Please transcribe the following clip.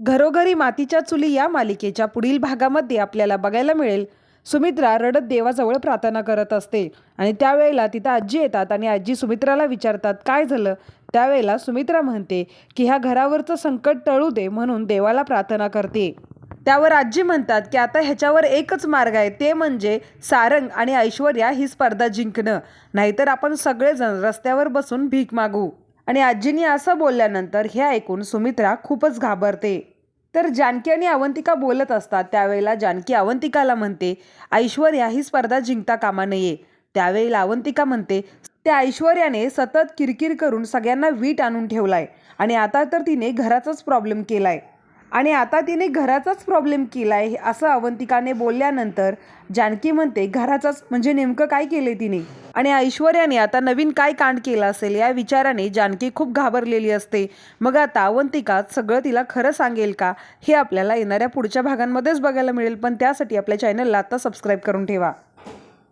घरोघरी मातीच्या चुली या मालिकेच्या पुढील भागामध्ये आपल्याला बघायला मिळेल. सुमित्रा रडत देवाजवळ प्रार्थना करत असते आणि त्यावेळेला तिथं आजी येतात आणि आजी सुमित्राला विचारतात काय झालं? त्यावेळेला सुमित्रा म्हणते की ह्या घरावरचं संकट टळू दे म्हणून देवाला प्रार्थना करते. त्यावर आजी म्हणतात की आता ह्याच्यावर एकच मार्ग आहे ते म्हणजे सारंग आणि ऐश्वर्या ही स्पर्धा जिंकणं. नाहीतर आपण सगळेजण रस्त्यावर बसून भीक मागू. आणि आजीनी असं बोलल्यानंतर हे ऐकून सुमित्रा खूपच घाबरते. तर जानकी आणि अवंतिका बोलत असतात त्यावेळेला जानकी अवंतिकाला म्हणते ऐश्वर्या ही स्पर्धा जिंकता कामा नये. त्यावेळेला अवंतिका म्हणते त्या ऐश्वर्याने सतत किरकिर करून सगळ्यांना वीट आणून ठेवलाय आणि आता तर तिने घराचाच प्रॉब्लेम केलाय. आणि आता तिने घराचाच प्रॉब्लेम केलाय असं अवंतिकाने बोलल्यानंतर जानकी म्हणते घराचाच म्हणजे नेमकं काय केले तिने? आणि ऐश्वर्याने आता नवीन काय कांड केलं असेल या विचाराने जानकी खूप घाबरलेली असते. मग आता अवंतिका सगळं तिला खरं सांगेल का? हे आपल्याला येणाऱ्या पुढच्या भागांमध्येच बघायला मिळेल पण त्यासाठी आपल्या चॅनलला आता सबस्क्राईब करून ठेवा.